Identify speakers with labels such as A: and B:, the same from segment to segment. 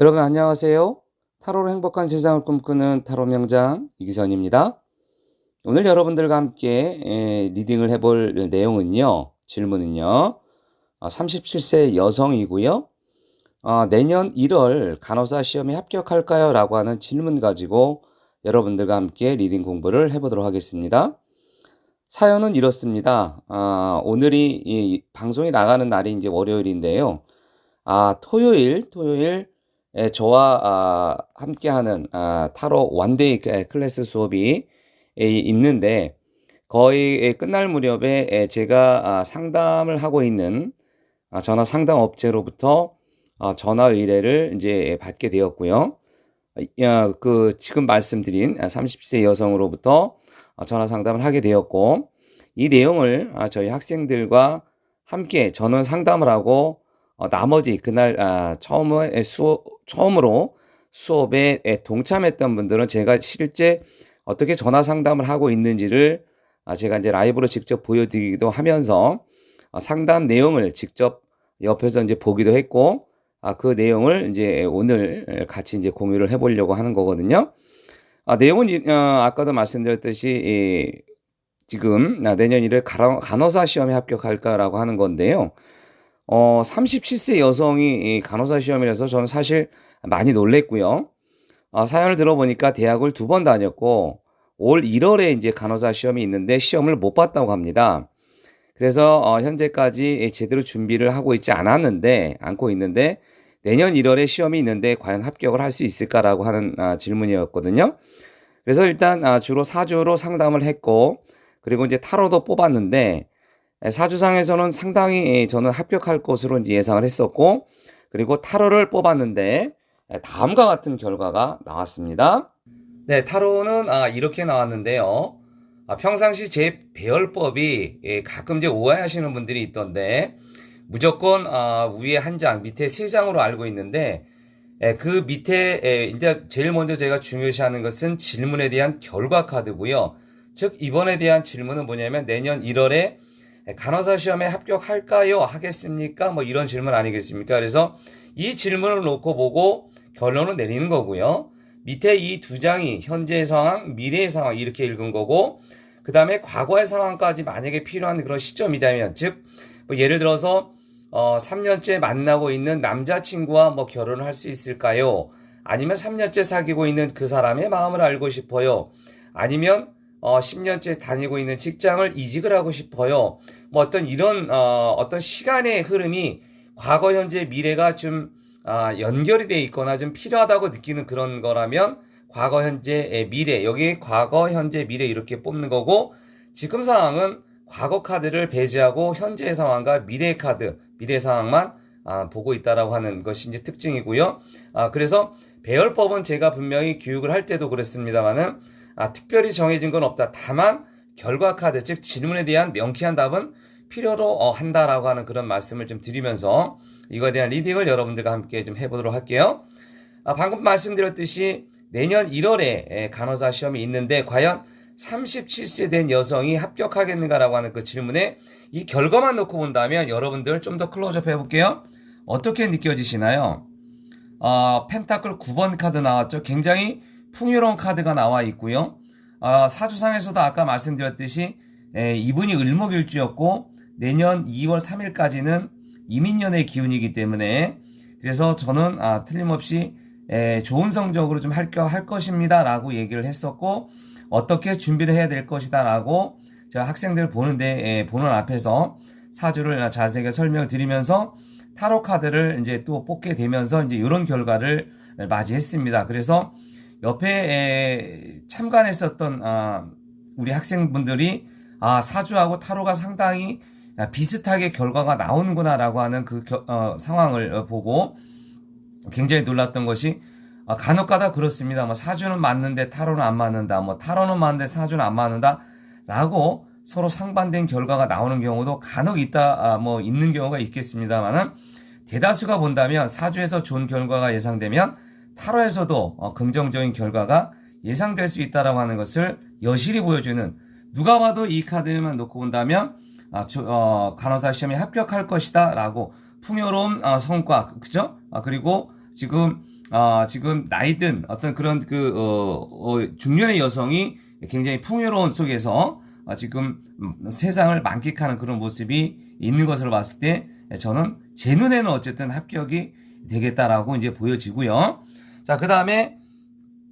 A: 여러분 안녕하세요. 타로로 행복한 세상을 꿈꾸는 타로 명장 이기선입니다. 오늘 여러분들과 함께 에, 리딩을 해볼 내용은요. 질문은요. 37세 여성이고요. 어, 내년 1월 간호사 시험에 합격할까요? 라고 하는 질문 가지고 여러분들과 함께 리딩 공부를 해보도록 하겠습니다. 사연은 이렇습니다. 아, 오늘이 이 방송이 나가는 날이 이제 월요일인데요. 아, 토요일, 토요일 에, 저와 아, 함께하는 아, 타로 원데이 그, 클래스 수업이 에, 있는데 거의 에, 끝날 무렵에 에, 제가 아, 상담을 하고 있는 아, 전화 상담 업체로부터 아, 전화 의뢰를 이제 받게 되었고요. 야, 그 지금 말씀드린 30세 여성으로부터 어, 전화 상담을 하게 되었고 이 내용을 아, 저희 학생들과 함께 전원 상담을 하고 어, 나머지 그날 아, 처음에 수 처음으로 수업에 동참했던 분들은 제가 실제 어떻게 전화 상담을 하고 있는지를 아, 제가 이제 라이브로 직접 보여드리기도 하면서 어, 상담 내용을 직접 옆에서 이제 보기도 했고 아, 그 내용을 이제 오늘 같이 이제 공유를 해보려고 하는 거거든요. 아, 내용은 어, 아까도 말씀드렸듯이 이, 지금 내년 1월 간호사 시험에 합격할까라고 하는 건데요. 어, 37세 여성이 간호사 시험이라서 저는 사실 많이 놀랬고요. 어, 사연을 들어보니까 대학을 두 번 다녔고 올 1월에 이제 간호사 시험이 있는데 시험을 못 봤다고 합니다. 그래서 어, 현재까지 제대로 준비를 하고 있지 않았는데 않고 있는데 내년 1월에 시험이 있는데 과연 합격을 할 수 있을까라고 하는 아, 질문이었거든요. 그래서 일단 아, 주로 사주로 상담을 했고 그리고 이제 타로도 뽑았는데 사주상에서는 상당히 저는 합격할 것으로 예상을 했었고 그리고 타로를 뽑았는데 다음과 같은 결과가 나왔습니다. 네, 타로는 아, 이렇게 나왔는데요. 아, 평상시 제 배열법이 예, 가끔 이제 오해하시는 분들이 있던데 무조건 아, 위에 한 장, 밑에 세 장으로 알고 있는데 예, 그 밑에 예, 일단 제일 먼저 제가 중요시하는 것은 질문에 대한 결과 카드고요. 즉 이번에 대한 질문은 뭐냐면 내년 1월에 간호사 시험에 합격할까요? 하겠습니까? 뭐 이런 질문 아니겠습니까? 그래서 이 질문을 놓고 보고 결론을 내리는 거고요. 밑에 이 두 장이 현재의 상황, 미래의 상황 이렇게 읽은 거고 그 다음에 과거의 상황까지 만약에 필요한 그런 시점이라면 즉 뭐 예를 들어서 어 3년째 만나고 있는 남자친구와 뭐 결혼을 할 수 있을까요? 아니면 3년째 사귀고 있는 그 사람의 마음을 알고 싶어요. 아니면 어 10년째 다니고 있는 직장을 이직을 하고 싶어요. 뭐 어떤 이런 어, 어떤 시간의 흐름이 과거, 현재, 미래가 좀 아, 연결이 돼 있거나 좀 필요하다고 느끼는 그런 거라면 과거, 현재, 미래 여기 과거, 현재, 미래 이렇게 뽑는 거고 지금 상황은 과거 카드를 배제하고 현재의 상황과 미래 카드, 미래 상황만 아, 보고 있다라고 하는 것이 이제 특징이고요. 아, 그래서 배열법은 제가 분명히 교육을 할 때도 그랬습니다만은 아, 특별히 정해진 건 없다. 다만 결과 카드 즉 질문에 대한 명쾌한 답은 필요로 어, 한다라고 하는 그런 말씀을 좀 드리면서 이거에 대한 리딩을 여러분들과 함께 좀 해보도록 할게요. 아, 방금 말씀드렸듯이 내년 1월에 간호사 시험이 있는데 과연 37세 된 여성이 합격하겠는가라고 하는 그 질문에 이 결과만 놓고 본다면 여러분들 좀 더 클로즈업 해볼게요. 어떻게 느껴지시나요? 어, 펜타클 9번 카드 나왔죠. 굉장히 풍요로운 카드가 나와 있고요. 어, 사주상에서도 아까 말씀드렸듯이 에, 이분이 을목일주였고 내년 2월 3일까지는 이민년의 기운이기 때문에 그래서 저는 아, 틀림없이 에, 좋은 성적으로 좀 할 할 것입니다 라고 얘기를 했었고 어떻게 준비를 해야 될 것이다 라고 제가 학생들 보는데 에, 보는 앞에서 사주를 자세하게 설명을 드리면서 타로 카드를 이제 또 뽑게 되면서 이제 이런 결과를 맞이했습니다. 그래서 옆에 참관했었던 아, 우리 학생분들이 아, 사주하고 타로가 상당히 비슷하게 결과가 나오는구나라고 하는 그 겨, 어, 상황을 보고 굉장히 놀랐던 것이 아, 간혹가다 그렇습니다. 뭐 사주는 맞는데 타로는 안 맞는다. 뭐 타로는 맞는데 사주는 안 맞는다라고 서로 상반된 결과가 나오는 경우도 간혹 있다 아, 뭐 있는 경우가 있겠습니다만은 대다수가 본다면 사주에서 좋은 결과가 예상되면 타로에서도 어, 긍정적인 결과가 예상될 수 있다라고 하는 것을 여실히 보여주는 누가 봐도 이 카드만 놓고 본다면 아, 저, 어, 간호사 시험에 합격할 것이다라고 풍요로운 어, 성과 그죠? 아, 그리고 지금 아, 지금 나이든 어떤 그런 그 어, 어, 중년의 여성이 굉장히 풍요로운 속에서 어, 지금 음, 세상을 만끽하는 그런 모습이 있는 것을 봤을 때 저는 제 눈에는 어쨌든 합격이 되겠다라고 이제 보여지고요. 자, 그 다음에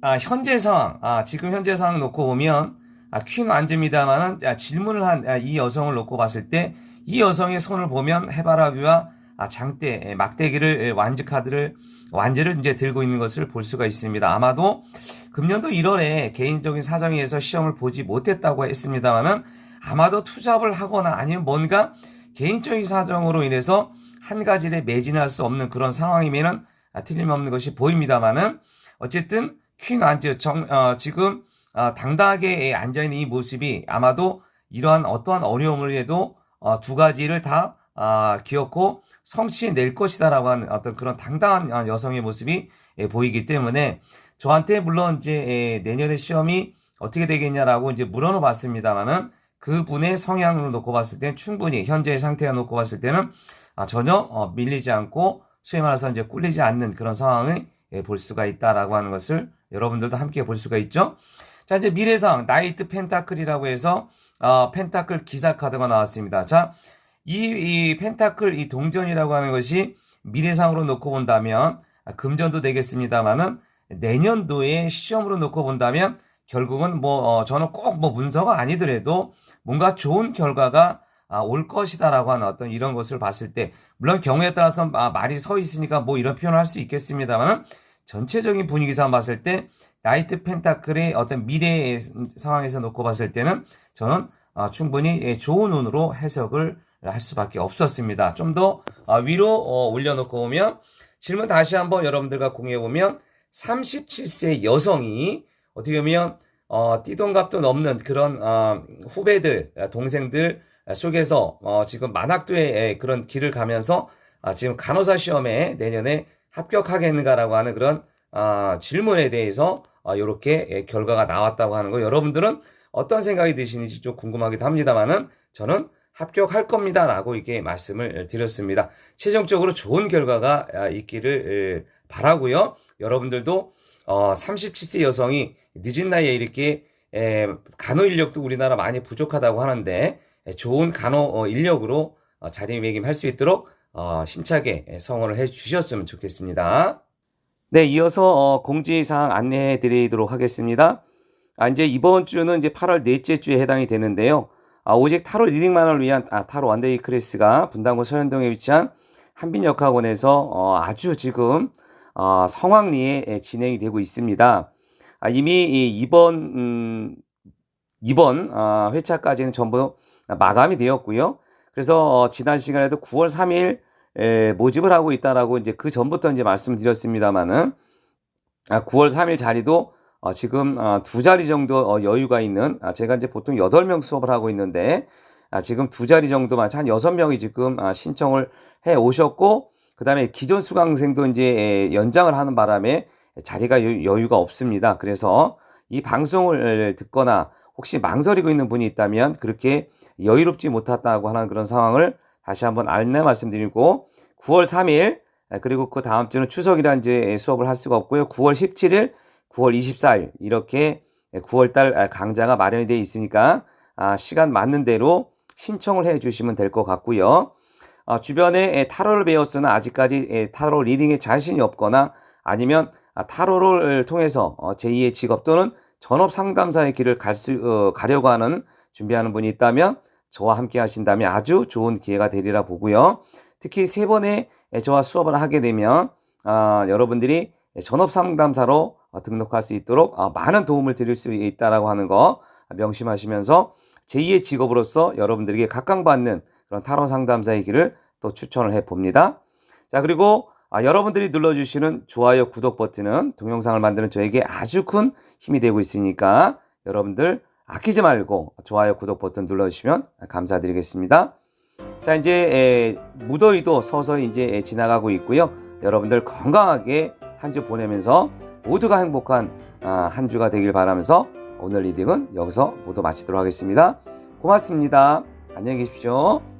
A: 아, 현재 상황, 아, 지금 현재 상황 놓고 보면 아, 퀸 앉습니다만은 아, 질문을 한 이 여성을 놓고 봤을 때 이 여성의 손을 보면 해바라기와 아, 장대, 예, 막대기를 예, 완즈 카드를 완제를 이제 들고 있는 것을 볼 수가 있습니다. 아마도 금년도 1월에 개인적인 사정에 의해서 시험을 보지 못했다고 했습니다만은 아마도 투잡을 하거나 아니면 뭔가 개인적인 사정으로 인해서 한 가지에 매진할 수 없는 그런 상황이면은 아, 틀림없는 것이 보입니다만은 어쨌든 퀸 안즈 정, 어, 지금 어, 당당하게 앉아 있는 이 모습이 아마도 이러한 어떠한 어려움을 해도 어, 두 가지를 다 아, 기억고 성취해낼 것이다라고 하는 어떤 그런 당당한 어, 여성의 모습이 예, 보이기 때문에 저한테 물론 이제 예, 내년에 시험이 어떻게 되겠냐라고 이제 물어는 봤습니다만은 그분의 성향으로 놓고 봤을 때는 충분히 현재의 상태에 놓고 봤을 때는 아, 전혀 어, 밀리지 않고 소위 말해서 이제 꿀리지 않는 그런 상황을 예, 볼 수가 있다라고 하는 것을 여러분들도 함께 볼 수가 있죠. 자 이제 미래상 나이트 펜타클이라고 해서 어, 펜타클 기사 카드가 나왔습니다. 자 이, 이 펜타클 이 동전이라고 하는 것이 미래상으로 놓고 본다면 아, 금전도 되겠습니다만은 내년도에 시험으로 놓고 본다면 결국은 뭐 어, 저는 꼭 뭐 문서가 아니더라도 뭔가 좋은 결과가 아, 올 것이다라고 하는 어떤 이런 것을 봤을 때 물론 경우에 따라서 아, 말이 서 있으니까 뭐 이런 표현을 할 수 있겠습니다만은 전체적인 분위기상 봤을 때 나이트 펜타클의 어떤 미래의 상황에서 놓고 봤을 때는 저는 아, 충분히 예, 좋은 운으로 해석을 할 수밖에 없었습니다. 좀 더 위로 어, 올려놓고 보면 질문 다시 한번 여러분들과 공유해 보면 37세 여성이 어떻게 보면 어, 띠동갑도 넘는 그런 어, 후배들, 동생들 속에서 어, 지금 만학도의 그런 길을 가면서 아, 지금 간호사 시험에 내년에 합격하겠는가라고 하는 그런 아, 질문에 대해서 이렇게 결과가 나왔다고 하는 거 여러분들은 어떤 생각이 드시는지 좀 궁금하기도 합니다만은 저는 합격할 겁니다라고 이렇게 말씀을 드렸습니다. 최종적으로 좋은 결과가 아, 있기를 바라고요. 여러분들도 37세 어, 여성이 늦은 나이에 이렇게 간호 인력도 우리나라 많이 부족하다고 하는데 좋은 간호 어, 인력으로 어, 자리매김할 수 있도록 힘차게 성원을 해 주셨으면 좋겠습니다. 네, 이어서 공지사항 안내해 드리도록 하겠습니다. 아, 이제 이번 주는 이제 8월 넷째 주에 해당이 되는데요. 아, 오직 타로 리딩만을 위한 아, 타로 원데이 클래스가 분당구 서현동에 위치한 한빈역학원에서 어, 아주 지금 어, 성황리에 진행이 되고 있습니다. 아, 이미 이번 음, 이번 어, 회차까지는 전부 마감이 되었고요. 그래서 어, 지난 시간에도 9월 3일 에, 모집을 하고 있다라고 이제 그 전부터 이제 말씀드렸습니다만은 아, 9월 3일 자리도 어, 지금 어, 두 자리 정도 어, 여유가 있는 아, 제가 이제 보통 8명 수업을 하고 있는데 아, 지금 두 자리 정도만 한 6명이 지금 아, 신청을 해 오셨고 그다음에 기존 수강생도 이제 연장을 하는 바람에 자리가 여유가 없습니다. 그래서 이 방송을 듣거나 혹시 망설이고 있는 분이 있다면 그렇게 여유롭지 못했다고 하는 그런 상황을 다시 한번 안내 말씀드리고 9월 3일 그리고 그 다음 주는 추석이라 이제 수업을 할 수가 없고요. 9월 17일 9월 24일 이렇게 9월달 강좌가 마련이 되어 있으니까 아, 시간 맞는 대로 신청을 해 주시면 될 것 같고요. 아, 주변에 타로를 배웠으나 아직까지 타로 리딩에 자신이 없거나 아니면 아, 타로를 통해서 어, 제2의 직업 또는 전업 상담사의 길을 갈 수, 어, 가려고 하는 준비하는 분이 있다면 저와 함께 하신다면 아주 좋은 기회가 되리라 보고요. 특히 세 번의 저와 수업을 하게 되면 아, 여러분들이 전업 상담사로 어, 등록할 수 있도록 어, 많은 도움을 드릴 수 있다라고 하는 거 명심하시면서 제2의 직업으로서 여러분들에게 각광받는 그런 타로 상담사의 길을 또 추천을 해 봅니다. 자, 그리고 아, 여러분들이 눌러주시는 좋아요, 구독 버튼은 동영상을 만드는 저에게 아주 큰 힘이 되고 있으니까 여러분들 아끼지 말고 좋아요, 구독 버튼 눌러주시면 감사드리겠습니다. 자, 이제 에, 무더위도 서서히 이제 지나가고 있고요. 여러분들 건강하게 한 주 보내면서 모두가 행복한 아, 한 주가 되길 바라면서 오늘 리딩은 여기서 모두 마치도록 하겠습니다. 고맙습니다. 안녕히 계십시오.